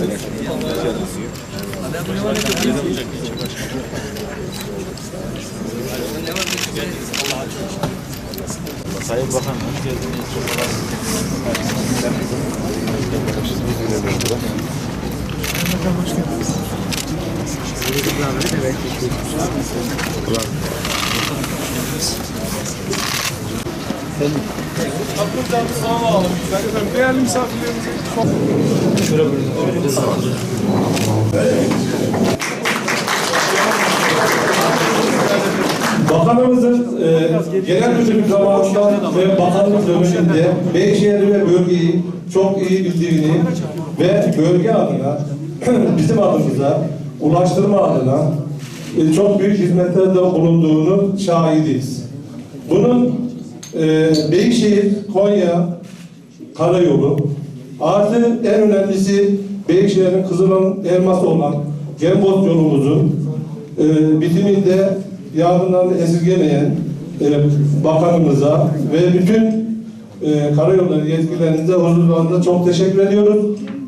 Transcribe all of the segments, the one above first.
Sayın Bakan, hoş geldiniz. Çok Bakanımızın e, genel müdürlük zamanında ve bakanlık döneminde Beyşehir ve bölgeyi çok iyi bildiğini ve bölge adına bizim adımıza ulaştırma adına e, çok büyük hizmetlerde bulunduğunu şahidiyiz. Bunun e, Beyşehir, Konya karayolu artı en önemlisi Beyşehir'in Kızılan elması olan Gemboz yolumuzun e, bitiminde yardımlarını esirgemeyen e, bakanımıza ve bütün e, karayolları yetkililerinize huzurlarında çok teşekkür ediyoruz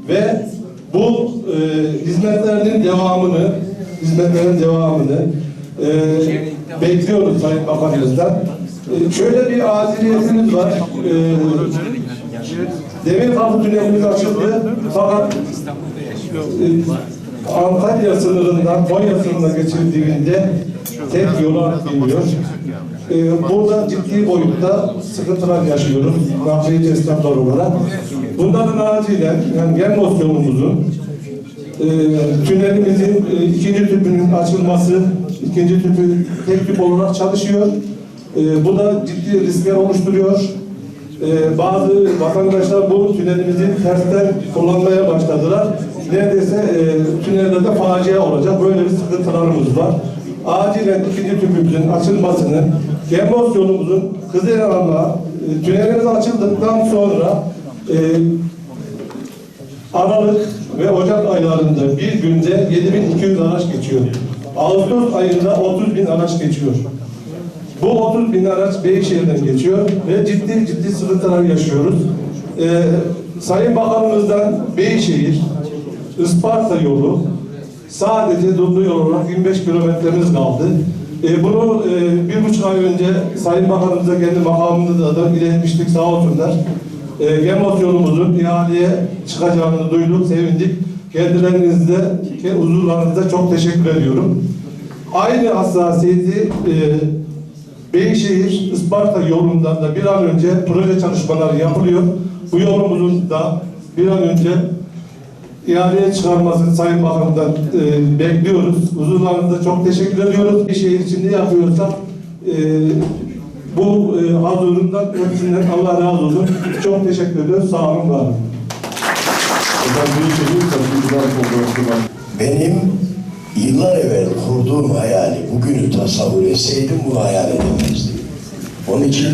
ve bu e, hizmetlerinin devamını hizmetlerin devamını e, bekliyoruz Sayın Bakanımızdan. E, şöyle bir aciliyetimiz var. E, Demir kapı tünelimiz açıldı fakat e, Antalya sınırından Konya sınırına geçildiğinde tek yola biniyor. E, burada ciddi boyutta sıkıntılar yaşıyoruz. Nakliye esnaflar olarak. Bunların acilen yani Gelmos yolumuzun e, tünelimizin e, ikinci tüpünün açılması, ikinci tüpü tek tüp olarak çalışıyor. E, bu da ciddi riskler oluşturuyor. Ee, bazı vatandaşlar bu tünelimizi tersten kullanmaya başladılar. Neredeyse e, tünellerde facia olacak. Böyle bir sıkıntılarımız var. Acilen ikinci tüpümüzün açılmasını, Gembos yolumuzun Kızılayan'a e, tünelimiz açıldıktan sonra e, Aralık ve Ocak aylarında bir günde 7200 araç geçiyor. Ağustos ayında 30 bin araç geçiyor. Bu 30 bin araç Beyşehir'den geçiyor ve ciddi ciddi sıkıntılar yaşıyoruz. Ee, Sayın Bakanımızdan Beyşehir, Isparta yolu sadece dolu yol olarak 25 kilometremiz kaldı. Ee, bunu e, bir buçuk ay önce Sayın Bakanımıza kendi makamımızda da iletmiştik sağ olsunlar. Ee, Gemos yolumuzun ihaleye çıkacağını duyduk, sevindik. Kendilerinizde, huzurlarınızda çok teşekkür ediyorum. Aynı hassasiyeti e, Beyşehir Isparta yolundan da bir an önce proje çalışmaları yapılıyor. Bu yolumuzun da bir an önce ihaleye çıkarmasını Sayın Bakan'dan e, bekliyoruz. Huzurlarınızda çok teşekkür ediyoruz. Beyşehir için ne yapıyorsak e, bu e, hazırından hepsinden Allah razı olsun. Çok teşekkür ediyoruz. Sağ olun, var olun. Benim yıllar evvel kurduğum hayali bugünü tasavvur etseydim bu hayal edemezdim. Onun için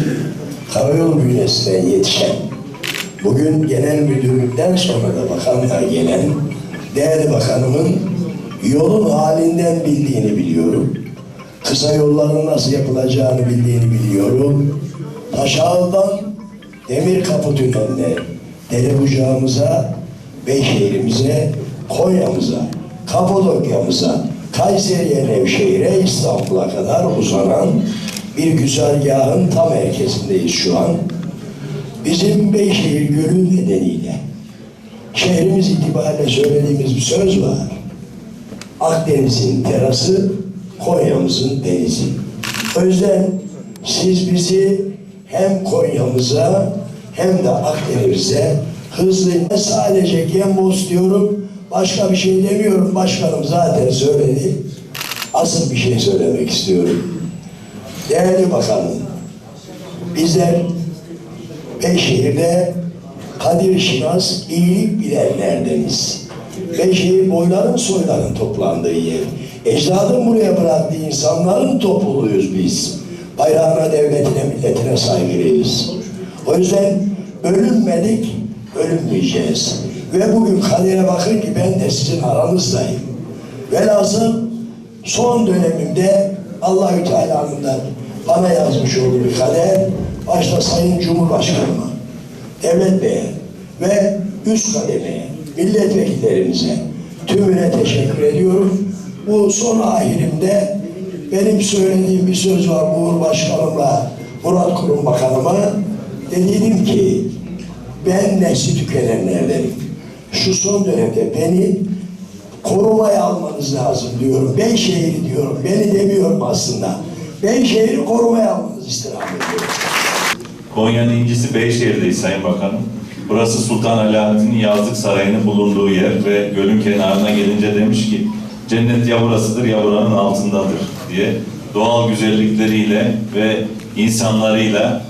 karayolu bünyesinden yetişen, bugün genel müdürlükten sonra da bakanlığa gelen değerli bakanımın yolun halinden bildiğini biliyorum. Kısa yolların nasıl yapılacağını bildiğini biliyorum. Taşağından Demir Kapı Tüneli'ne, Dere Bucağımıza, Beyşehir'imize, Konya'mıza, Kapadokya'mıza, Kayseri'ye, Nevşehir'e, İstanbul'a kadar uzanan bir güzergahın tam merkezindeyiz şu an. Bizim Beyşehir Gölü nedeniyle şehrimiz itibariyle söylediğimiz bir söz var. Akdeniz'in terası, Konya'mızın denizi. O yüzden siz bizi hem Konya'mıza hem de Akdeniz'e hızlı sadece Gembos diyorum, başka bir şey demiyorum. Başkanım zaten söyledi. Asıl bir şey söylemek istiyorum. Değerli Bakanım, bizler Beyşehir'de Kadir Şinas iyilik bilenlerdeniz. Beyşehir boyların soyların toplandığı yer. Ecdadın buraya bıraktığı insanların topluluğuyuz biz. Bayrağına, devletine, milletine saygılıyız. O yüzden ölünmedik, ölünmeyeceğiz. Ve bugün kadere bakın ki ben de sizin aranızdayım. Velhasıl son dönemimde Allahü Teala'nın da bana yazmış olduğu bir kader başta Sayın Cumhurbaşkanıma, Devlet Bey'e ve üst kademeye milletvekillerimize, tümüne teşekkür ediyorum. Bu son ahirimde benim söylediğim bir söz var Uğur Başkanımla, Murat Kurum Bakanıma. Dediydim ki, ben nesli tükenenlerdenim. Şu son dönemde beni korumaya almanız lazım diyorum. Beyşehir'i diyorum. Beni demiyorum aslında. Beyşehir'i korumaya almanızı istirham ediyorum. Konya'nın incisi Beyşehir'deyiz Sayın Bakanım. Burası Sultan Alaaddin'in yazlık sarayının bulunduğu yer ve gölün kenarına gelince demiş ki cennet ya burasıdır ya buranın altındadır diye doğal güzellikleriyle ve insanlarıyla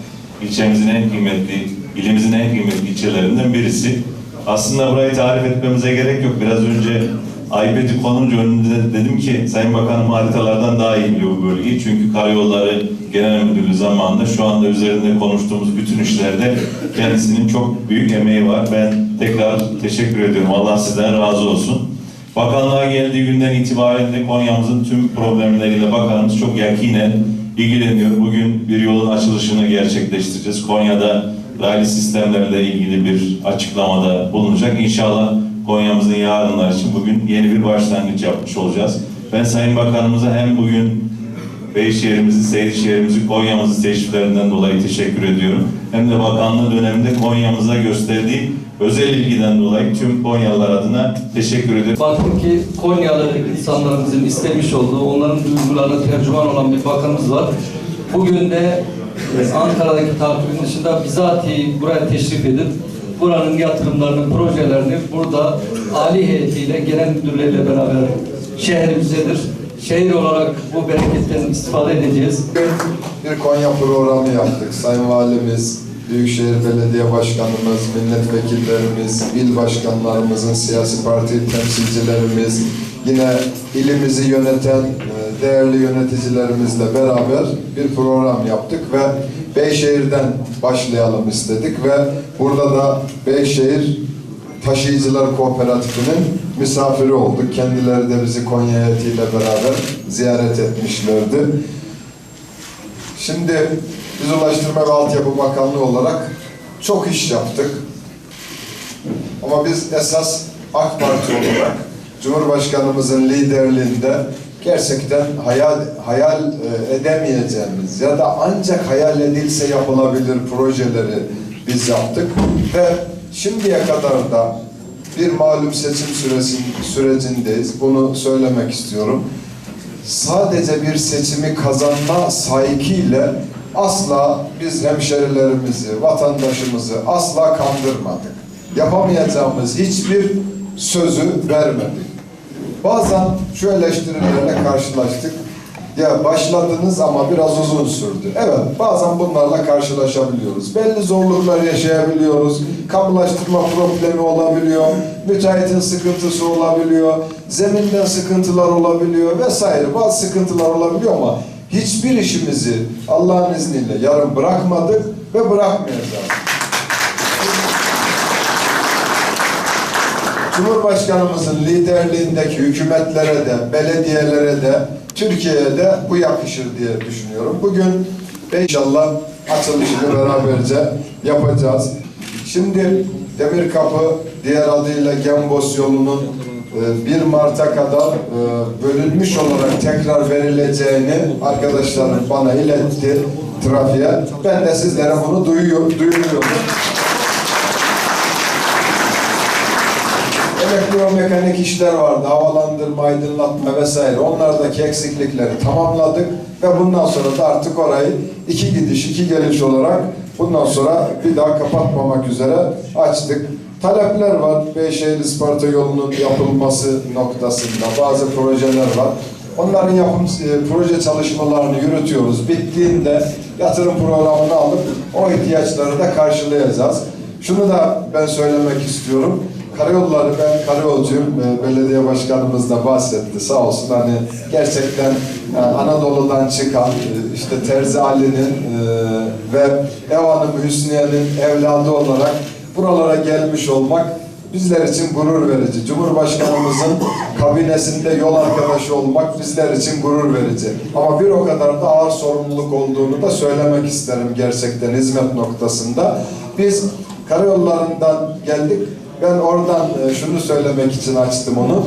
ilçemizin en kıymetli, ilimizin en kıymetli ilçelerinden birisi. Aslında burayı tarif etmemize gerek yok. Biraz önce Aybedi konunca önünde dedim ki Sayın Bakanım haritalardan daha iyi biliyor bu bölgeyi. Çünkü Karayolları Genel Müdürlüğü zamanında şu anda üzerinde konuştuğumuz bütün işlerde kendisinin çok büyük emeği var. Ben tekrar teşekkür ediyorum. Allah sizden razı olsun. Bakanlığa geldiği günden itibaren de Konya'mızın tüm problemleriyle bakanımız çok yakinen ilgileniyor. Bugün bir yolun açılışını gerçekleştireceğiz. Konya'da raylı sistemlerle ilgili bir açıklamada bulunacak. İnşallah Konya'mızın yarınlar için bugün yeni bir başlangıç yapmış olacağız. Ben Sayın Bakanımıza hem bugün Beyşehir'imizi, Seydişehir'imizi, Konya'mızı teşriflerinden dolayı teşekkür ediyorum. Hem de bakanlığı döneminde Konya'mıza gösterdiği özel ilgiden dolayı tüm Konyalılar adına teşekkür ediyorum. Baktım ki Konyalı insanlarımızın istemiş olduğu, onların duygularına tercüman olan bir bakanımız var. Bugün de Ankara'daki takibin dışında bizatihi buraya teşrif edip buranın yatırımlarını, projelerini burada Ali heyetiyle, genel müdürleriyle beraber şehrimizdedir. Şehir olarak bu bereketten istifade edeceğiz. Bir Konya programı yaptık. Sayın Valimiz, Büyükşehir Belediye Başkanımız, milletvekillerimiz, il başkanlarımızın siyasi parti temsilcilerimiz, yine ilimizi yöneten e, değerli yöneticilerimizle beraber bir program yaptık ve Beyşehir'den başlayalım istedik ve burada da Beyşehir Taşıyıcılar Kooperatifinin misafiri olduk. Kendileri de bizi Konya heyetiyle beraber ziyaret etmişlerdi. Şimdi biz Ulaştırma ve Altyapı Bakanlığı olarak çok iş yaptık. Ama biz esas AK Parti olarak Cumhurbaşkanımızın liderliğinde gerçekten hayal hayal e, edemeyeceğimiz ya da ancak hayal edilse yapılabilir projeleri biz yaptık ve şimdiye kadar da bir malum seçim süresin, sürecindeyiz. Bunu söylemek istiyorum sadece bir seçimi kazanma sahikiyle asla biz hemşerilerimizi, vatandaşımızı asla kandırmadık. Yapamayacağımız hiçbir sözü vermedik. Bazen şu eleştirilerle karşılaştık. Ya başladınız ama biraz uzun sürdü. Evet, bazen bunlarla karşılaşabiliyoruz. Belli zorluklar yaşayabiliyoruz. Kamulaştırma problemi olabiliyor. Müteahhitin sıkıntısı olabiliyor. Zeminden sıkıntılar olabiliyor vesaire. Bazı sıkıntılar olabiliyor ama hiçbir işimizi Allah'ın izniyle yarım bırakmadık ve bırakmayacağız. Cumhurbaşkanımızın liderliğindeki hükümetlere de, belediyelere de, Türkiye'ye de bu yakışır diye düşünüyorum. Bugün inşallah açılışını beraberce yapacağız. Şimdi Demirkapı diğer adıyla Gembos yolunun e, 1 Mart'a kadar e, bölünmüş olarak tekrar verileceğini arkadaşlarım bana iletti trafiğe. Ben de sizlere bunu duyuyor, duyuruyorum. Elektromekanik işler vardı, havalandırma, aydınlatma vesaire. Onlardaki eksiklikleri tamamladık ve bundan sonra da artık orayı iki gidiş, iki geliş olarak bundan sonra bir daha kapatmamak üzere açtık. Talepler var. Beyşehir Isparta yolunun yapılması noktasında bazı projeler var. Onların yapım e, proje çalışmalarını yürütüyoruz. Bittiğinde yatırım programını alıp o ihtiyaçları da karşılayacağız. Şunu da ben söylemek istiyorum. Karayolları ben karayolcuyum. Ee, Belediye başkanımız da bahsetti sağ olsun. Hani gerçekten e, Anadolu'dan çıkan e, işte Terzi Ali'nin e, ve ev hanımı Hüsniye'nin evladı olarak buralara gelmiş olmak bizler için gurur verici. Cumhurbaşkanımızın kabinesinde yol arkadaşı olmak bizler için gurur verici. Ama bir o kadar da ağır sorumluluk olduğunu da söylemek isterim gerçekten hizmet noktasında. Biz karayollarından geldik. Ben oradan e, şunu söylemek için açtım onu.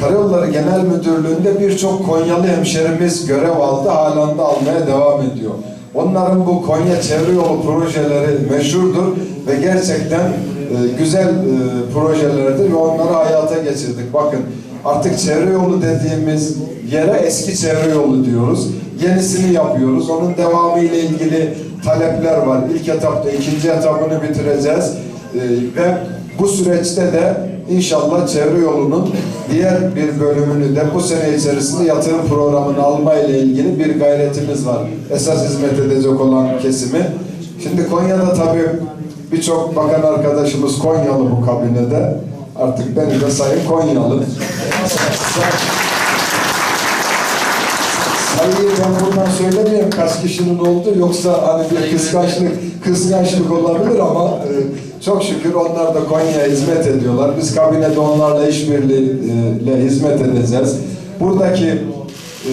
Karayolları Genel Müdürlüğü'nde birçok Konyalı hemşerimiz görev aldı, halen de almaya devam ediyor. Onların bu Konya Çevre Yolu projeleri meşhurdur ve gerçekten e, güzel e, projelerdir ve onları hayata geçirdik. Bakın artık çevre yolu dediğimiz yere eski çevre yolu diyoruz. Yenisini yapıyoruz. Onun devamı ile ilgili talepler var. İlk etapta ikinci etapını bitireceğiz. E, ve bu süreçte de inşallah çevre yolunun diğer bir bölümünü de bu sene içerisinde yatırım programını alma ile ilgili bir gayretimiz var. Esas hizmet edecek olan kesimi. Şimdi Konya'da tabii birçok bakan arkadaşımız Konyalı bu kabinede. Artık beni de sayın Konyalı. Sayıyı ben buradan söylemeyeyim kaç kişinin oldu yoksa hani bir kıskançlık kıskançlık olabilir ama e, çok şükür onlar da Konya'ya hizmet ediyorlar. Biz kabinede onlarla işbirliğiyle hizmet edeceğiz. Buradaki e,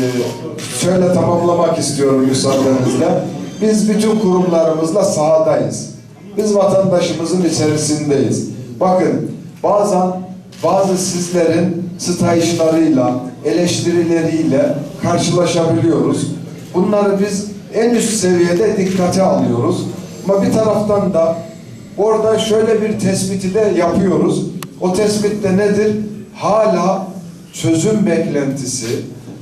şöyle tamamlamak istiyorum müsaadenizle. Biz bütün kurumlarımızla sahadayız. Biz vatandaşımızın içerisindeyiz. Bakın bazen bazı sizlerin stajlarıyla, eleştirileriyle karşılaşabiliyoruz. Bunları biz en üst seviyede dikkate alıyoruz. Ama bir taraftan da orada şöyle bir tespiti de yapıyoruz. O tespit nedir? Hala çözüm beklentisi,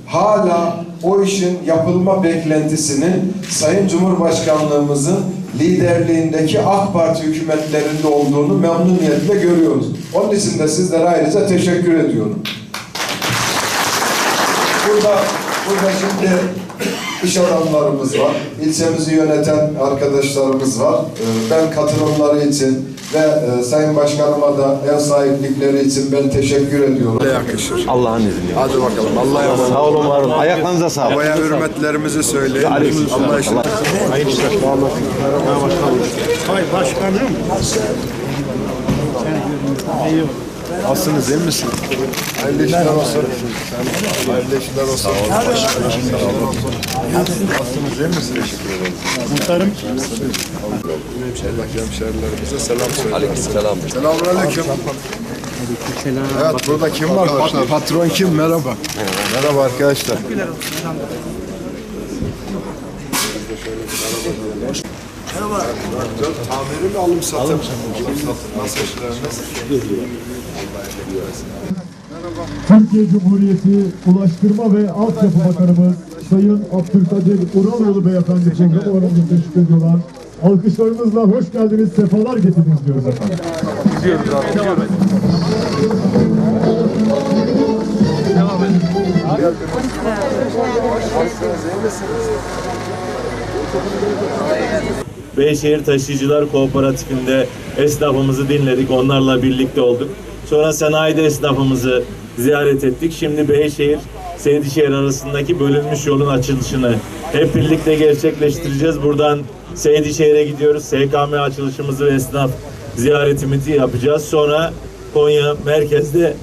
hala o işin yapılma beklentisinin Sayın Cumhurbaşkanlığımızın liderliğindeki AK Parti hükümetlerinde olduğunu memnuniyetle görüyoruz. Onun için de sizlere ayrıca teşekkür ediyorum. Burada, burada şimdi iş adamlarımız var, ilçemizi yöneten arkadaşlarımız var. Ee, Ben katılımları için ve e, Sayın Başkanıma da ev sahiplikleri için ben teşekkür ediyorum. yakışır. Allah'ın izniyle. Hadi bakalım. Allah'a emanet. Sağ olun var olun. Ayaklarınıza sağlık. Havaya hürmetlerimizi söyleyelim. Allah işini. Hayırlı işler. Hay başkanım. Nasılsınız iyi misin? Hayırlı işler olsun. Hayırlı işler olsun. Nasılsınız iyi misin? Teşekkür ederim. Muhtarım. Hemşehrilerimize selam söyle. Aleykümselam. Selamünaleyküm. Evet burada kim var? Pat- patron kim? Merhaba. Merhaba arkadaşlar. Merhaba. Tamiri mi alım satım? Alım satım. Nasıl işleriniz? Türkiye Cumhuriyeti Ulaştırma ve Altyapı Bakanımız Sayın Abdülkadir Uraloğlu Beyefendi programımıza teşekkür ediyorlar. Alkışlarınızla hoş geldiniz, sefalar getirdiniz diyoruz efendim. Beyşehir Taşıyıcılar Kooperatifinde esnafımızı dinledik. Onlarla birlikte olduk. Sonra sanayide esnafımızı ziyaret ettik. Şimdi Beyşehir Seydişehir arasındaki bölünmüş yolun açılışını hep birlikte gerçekleştireceğiz. Buradan Seydişehir'e gidiyoruz. SKM açılışımızı ve esnaf ziyaretimizi yapacağız. Sonra Konya merkezde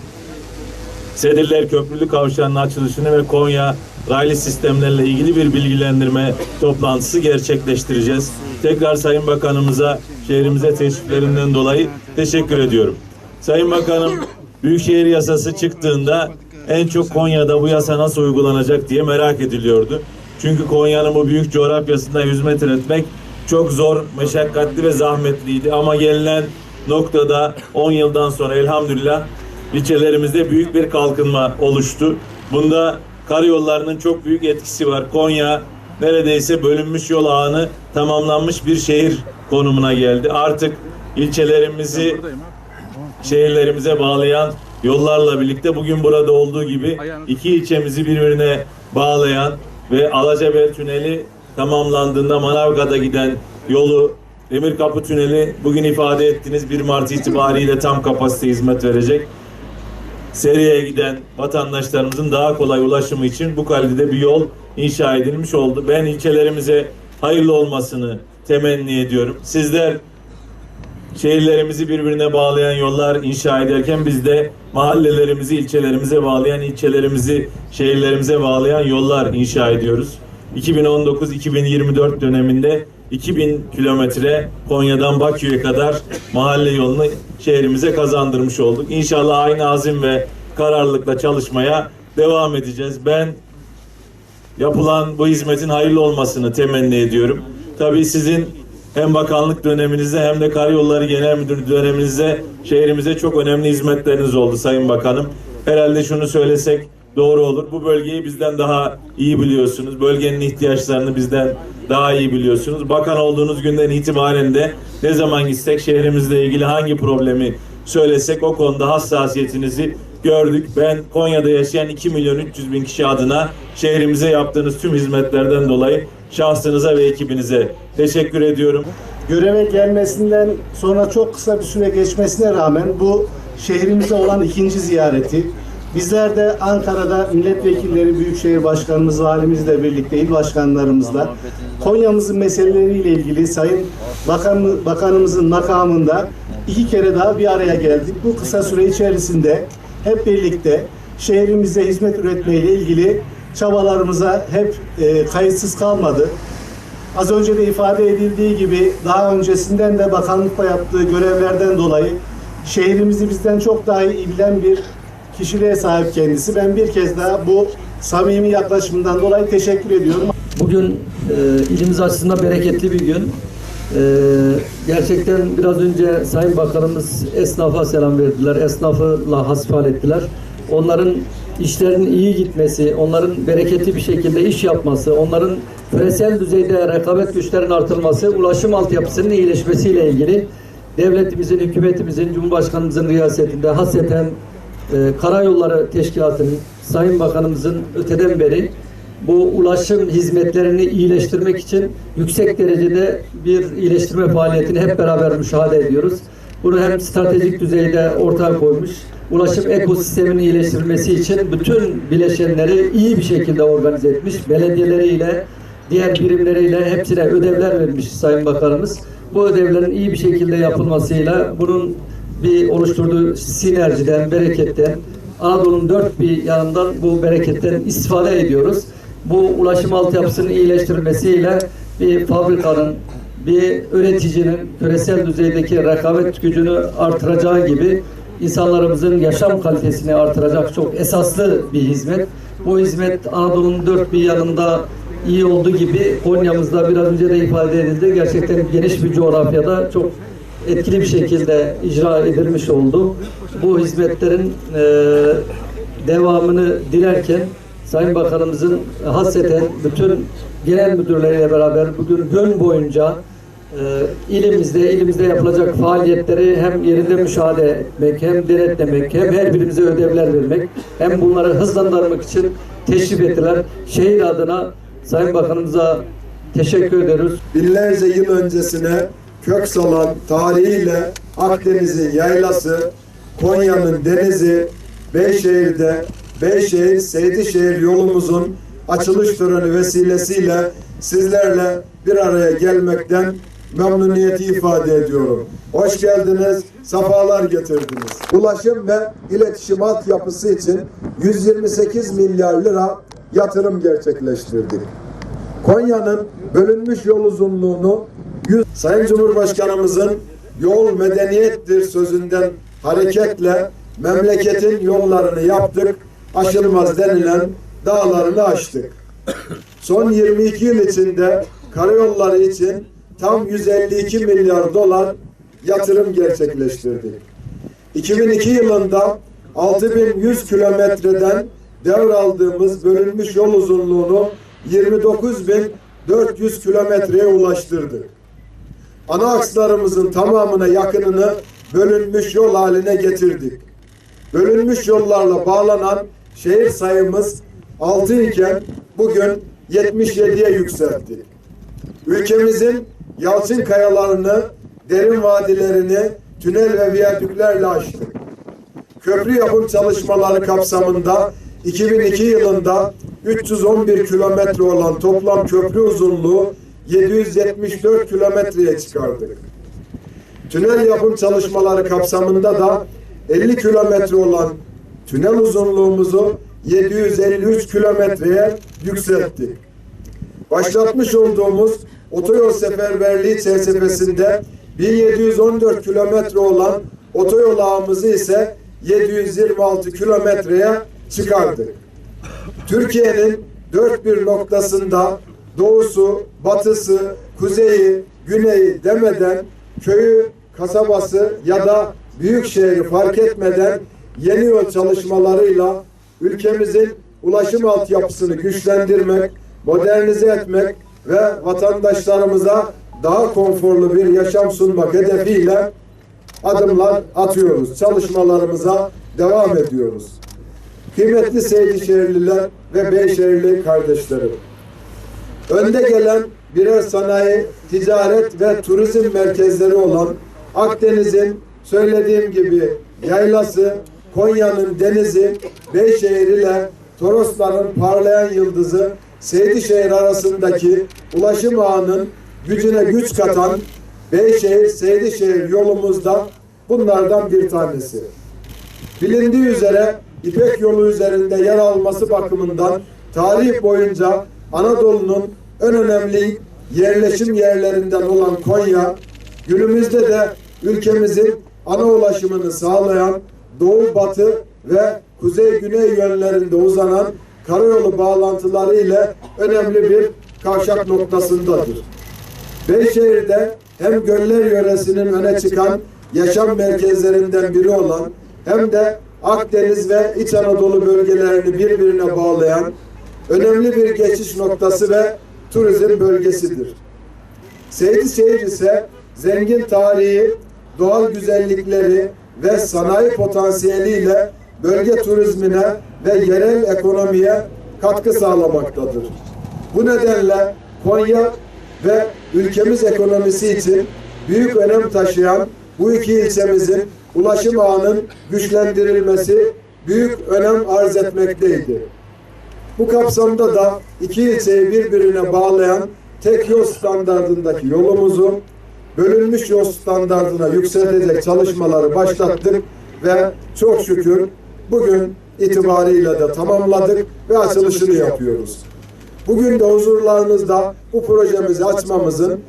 Sedirler Köprülü Kavşağı'nın açılışını ve Konya raylı sistemlerle ilgili bir bilgilendirme toplantısı gerçekleştireceğiz. Tekrar Sayın Bakanımıza şehrimize teşriflerinden dolayı teşekkür ediyorum. Sayın Bakanım, Büyükşehir Yasası çıktığında en çok Konya'da bu yasa nasıl uygulanacak diye merak ediliyordu. Çünkü Konya'nın bu büyük coğrafyasında hizmet etmek çok zor, meşakkatli ve zahmetliydi. Ama gelinen noktada 10 yıldan sonra elhamdülillah ilçelerimizde büyük bir kalkınma oluştu. Bunda karayollarının çok büyük etkisi var. Konya neredeyse bölünmüş yol ağını tamamlanmış bir şehir konumuna geldi. Artık ilçelerimizi şehirlerimize bağlayan yollarla birlikte bugün burada olduğu gibi iki ilçemizi birbirine bağlayan ve Alacabel Tüneli tamamlandığında Manavgat'a giden yolu Demirkapı Tüneli bugün ifade ettiğiniz 1 Mart itibariyle tam kapasite hizmet verecek. Seriye giden vatandaşlarımızın daha kolay ulaşımı için bu kalitede bir yol inşa edilmiş oldu. Ben ilçelerimize hayırlı olmasını temenni ediyorum. Sizler şehirlerimizi birbirine bağlayan yollar inşa ederken biz de mahallelerimizi ilçelerimize bağlayan, ilçelerimizi şehirlerimize bağlayan yollar inşa ediyoruz. 2019-2024 döneminde 2000 kilometre Konya'dan Bakü'ye kadar mahalle yolunu şehrimize kazandırmış olduk. İnşallah aynı azim ve kararlılıkla çalışmaya devam edeceğiz. Ben yapılan bu hizmetin hayırlı olmasını temenni ediyorum. Tabii sizin hem bakanlık döneminizde hem de Karayolları Genel Müdürlüğü döneminizde şehrimize çok önemli hizmetleriniz oldu Sayın Bakanım. Herhalde şunu söylesek doğru olur. Bu bölgeyi bizden daha iyi biliyorsunuz. Bölgenin ihtiyaçlarını bizden daha iyi biliyorsunuz. Bakan olduğunuz günden itibaren de ne zaman gitsek şehrimizle ilgili hangi problemi söylesek o konuda hassasiyetinizi gördük. Ben Konya'da yaşayan 2 milyon 300 bin kişi adına şehrimize yaptığınız tüm hizmetlerden dolayı şahsınıza ve ekibinize teşekkür ediyorum. göreve gelmesinden sonra çok kısa bir süre geçmesine rağmen bu şehrimize olan ikinci ziyareti. Bizler de Ankara'da milletvekilleri, büyükşehir başkanımız, valimizle birlikte, il başkanlarımızla Konya'mızın meseleleriyle ilgili Sayın Bakan, Bakanımızın makamında iki kere daha bir araya geldik. Bu kısa süre içerisinde hep birlikte şehrimize hizmet üretmeyle ilgili çabalarımıza hep e, kayıtsız kalmadı. Az önce de ifade edildiği gibi daha öncesinden de bakanlıkla yaptığı görevlerden dolayı şehrimizi bizden çok daha iyi bilen bir kişiliğe sahip kendisi. Ben bir kez daha bu samimi yaklaşımından dolayı teşekkür ediyorum. Bugün e, ilimiz açısından bereketli bir gün. E, gerçekten biraz önce Sayın Bakanımız esnafa selam verdiler. Esnafla hasbihal ettiler. Onların işlerinin iyi gitmesi, onların bereketli bir şekilde iş yapması, onların küresel düzeyde rekabet güçlerinin artırılması, ulaşım altyapısının iyileşmesiyle ilgili devletimizin, hükümetimizin, Cumhurbaşkanımızın riyasetinde hasreten e, Karayolları Teşkilatı'nın, Sayın Bakanımızın öteden beri bu ulaşım hizmetlerini iyileştirmek için yüksek derecede bir iyileştirme faaliyetini hep beraber müşahede ediyoruz. Bunu hem stratejik düzeyde ortaya koymuş, ulaşım ekosisteminin iyileştirilmesi için bütün bileşenleri iyi bir şekilde organize etmiş, belediyeleriyle, diğer birimleriyle hepsine ödevler vermiş Sayın Bakanımız. Bu ödevlerin iyi bir şekilde yapılmasıyla bunun bir oluşturduğu sinerjiden, bereketten, Anadolu'nun dört bir yanından bu bereketten istifade ediyoruz. Bu ulaşım altyapısının iyileştirilmesiyle bir fabrikanın, bir üreticinin küresel düzeydeki rekabet gücünü artıracağı gibi insanlarımızın yaşam kalitesini artıracak çok esaslı bir hizmet. Bu hizmet Anadolu'nun dört bir yanında iyi olduğu gibi Konya'mızda biraz önce de ifade edildi. Gerçekten geniş bir coğrafyada çok etkili bir şekilde icra edilmiş oldu. Bu hizmetlerin e, devamını dilerken Sayın Bakanımızın hasreten bütün genel müdürleriyle beraber bugün gün boyunca ilimizde ilimizde yapılacak faaliyetleri hem yerinde müşahede etmek, hem denetlemek, hem her birimize ödevler vermek, hem bunları hızlandırmak için teşrif ettiler. Şehir adına Sayın Bakanımıza teşekkür ediyoruz. binlerce yıl öncesine kök salan tarihiyle Akdeniz'in yaylası, Konya'nın denizi, Beyşehir'de Beyşehir Seydişehir yolumuzun açılış töreni vesilesiyle sizlerle bir araya gelmekten memnuniyeti ifade ediyorum. Hoş geldiniz, sefalar getirdiniz. Ulaşım ve iletişim altyapısı için 128 milyar lira yatırım gerçekleştirdik. Konya'nın bölünmüş yol uzunluğunu yüz- Sayın Cumhurbaşkanımızın yol medeniyettir sözünden hareketle memleketin yollarını yaptık, aşılmaz denilen dağlarını aştık. Son 22 yıl içinde karayolları için tam 152 milyar dolar yatırım gerçekleştirdik. 2002 yılında 6100 kilometreden devraldığımız bölünmüş yol uzunluğunu 29400 kilometreye ulaştırdık. Ana akslarımızın tamamına yakınını bölünmüş yol haline getirdik. Bölünmüş yollarla bağlanan şehir sayımız 6 iken bugün 77'ye yükselttik. Ülkemizin yalçın kayalarını, derin vadilerini tünel ve viyadüklerle açtık. Köprü yapım çalışmaları kapsamında 2002 yılında 311 kilometre olan toplam köprü uzunluğu 774 kilometreye çıkardık. Tünel yapım çalışmaları kapsamında da 50 kilometre olan tünel uzunluğumuzu 753 kilometreye yükselttik. Başlatmış olduğumuz otoyol seferberliği çerçevesinde 1714 kilometre olan otoyol ağımızı ise 726 kilometreye çıkardık. Türkiye'nin dört bir noktasında doğusu, batısı, kuzeyi, güneyi demeden köyü, kasabası ya da büyük şehri fark etmeden yeni yol çalışmalarıyla ülkemizin ulaşım altyapısını güçlendirmek, modernize etmek ve vatandaşlarımıza daha konforlu bir yaşam sunmak hedefiyle adımlar atıyoruz. Çalışmalarımıza devam ediyoruz. Kıymetli Seydişehirliler ve Beyşehirli kardeşlerim. Önde gelen birer sanayi, ticaret ve turizm merkezleri olan Akdeniz'in söylediğim gibi yaylası, Konya'nın denizi, Beyşehir ile Torosların parlayan yıldızı Seydişehir arasındaki ulaşım ağının gücüne güç katan Beyşehir Seydişehir yolumuzda bunlardan bir tanesi. Bilindiği üzere İpek yolu üzerinde yer alması bakımından tarih boyunca Anadolu'nun en önemli yerleşim yerlerinden olan Konya, günümüzde de ülkemizin ana ulaşımını sağlayan doğu batı ve kuzey güney yönlerinde uzanan karayolu bağlantıları ile önemli bir kavşak noktasındadır. Beyşehir'de hem Göller yöresinin öne çıkan yaşam merkezlerinden biri olan hem de Akdeniz ve İç Anadolu bölgelerini birbirine bağlayan önemli bir geçiş noktası ve turizm bölgesidir. Seydişehir ise zengin tarihi, doğal güzellikleri ve sanayi potansiyeliyle bölge turizmine ve yerel ekonomiye katkı sağlamaktadır. Bu nedenle Konya ve ülkemiz ekonomisi için büyük önem taşıyan bu iki ilçemizin ulaşım ağının güçlendirilmesi büyük önem arz etmekteydi. Bu kapsamda da iki ilçeyi birbirine bağlayan tek yol standartındaki yolumuzu bölünmüş yol standartına yükseltecek çalışmaları başlattık ve çok şükür bugün itibariyle de tamamladık ve açılışını yapıyoruz. Bugün de huzurlarınızda bu projemizi açmamızın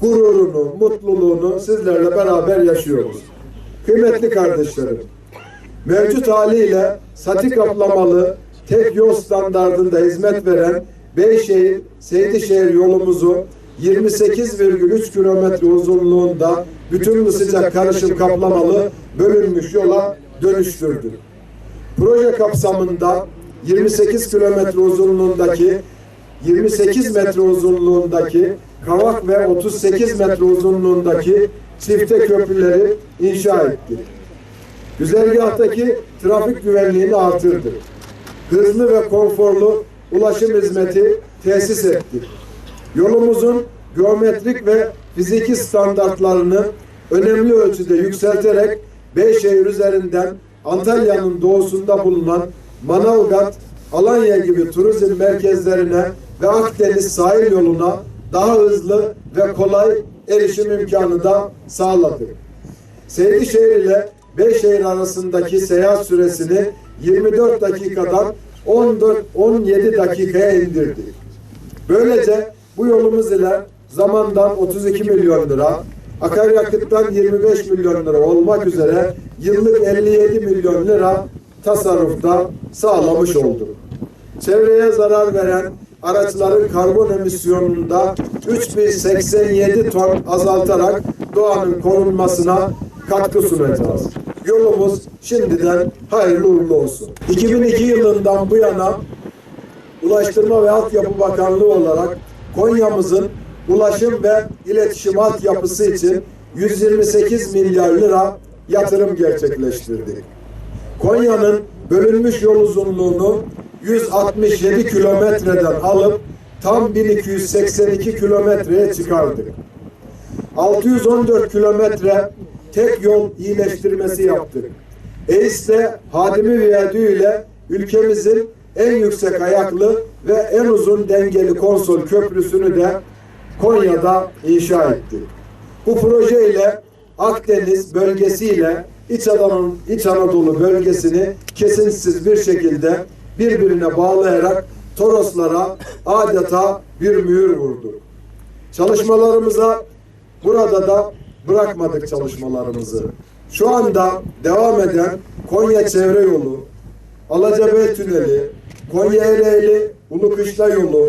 gururunu, mutluluğunu sizlerle beraber yaşıyoruz. Kıymetli kardeşlerim, mevcut haliyle sati kaplamalı tek yol standartında hizmet veren Beyşehir, Seydişehir yolumuzu 28,3 kilometre uzunluğunda bütünlü sıcak karışım kaplamalı bölünmüş yola dönüştürdük. Proje kapsamında 28 kilometre uzunluğundaki 28 metre uzunluğundaki kavak ve 38 metre uzunluğundaki çifte köprüleri inşa ettik. Güzergahtaki trafik güvenliğini artırdık. Hızlı ve konforlu ulaşım hizmeti tesis ettik. Yolumuzun geometrik ve fiziki standartlarını önemli ölçüde yükselterek Beyşehir üzerinden Antalya'nın doğusunda bulunan Manavgat, Alanya gibi turizm merkezlerine ve Akdeniz sahil yoluna daha hızlı ve kolay erişim imkanı da sağladık. Seydişehir ile Beyşehir arasındaki seyahat süresini 24 dakikadan 14-17 dakikaya indirdik. Böylece bu yolumuz ile zamandan 32 milyon lira, akaryakıttan 25 milyon lira olmak üzere yıllık 57 milyon lira tasarrufta sağlamış olduk. Çevreye zarar veren araçların karbon emisyonunda 3087 ton azaltarak doğanın korunmasına katkı sunacağız. Yolumuz şimdiden hayırlı uğurlu olsun. 2002 yılından bu yana Ulaştırma ve Altyapı Bakanlığı olarak Konya'mızın ulaşım ve iletişim altyapısı için 128 milyar lira yatırım gerçekleştirdik. Konya'nın bölünmüş yol uzunluğunu 167 kilometreden alıp tam 1282 kilometreye çıkardık. 614 kilometre tek yol iyileştirmesi yaptık. EİS'te Hadimi Viyadüğü ile ülkemizin en yüksek ayaklı ve en uzun dengeli konsol köprüsünü de Konya'da inşa ettik. Bu proje ile Akdeniz bölgesiyle İç Anadolu, İç Anadolu bölgesini kesintisiz bir şekilde birbirine bağlayarak Toroslara adeta bir mühür vurdu. Çalışmalarımıza burada da bırakmadık çalışmalarımızı. Şu anda devam eden Konya Çevre Yolu, Alacabey Tüneli, Konya Ereğli Ulu Kışla Yolu,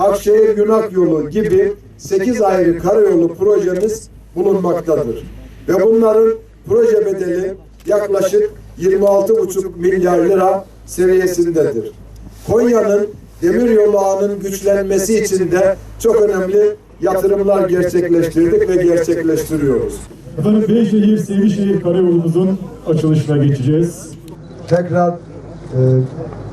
Akşehir Yunak Yolu gibi 8 ayrı karayolu projemiz bulunmaktadır. Ve bunların proje bedeli yaklaşık 26,5 milyar lira seviyesindedir. Konya'nın demiryolu ağının güçlenmesi için de çok önemli yatırımlar gerçekleştirdik ve gerçekleştiriyoruz. Efendim Beyşehir Sevişehir Karayolumuzun açılışına geçeceğiz. Tekrar e,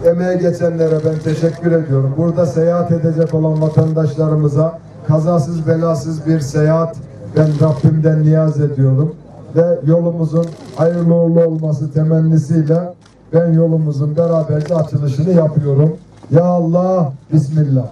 emeğe geçenlere ben teşekkür ediyorum. Burada seyahat edecek olan vatandaşlarımıza kazasız belasız bir seyahat ben Rabbimden niyaz ediyorum. Ve yolumuzun hayırlı uğurlu olması temennisiyle ben yolumuzun beraberce açılışını yapıyorum. Ya Allah, Bismillah.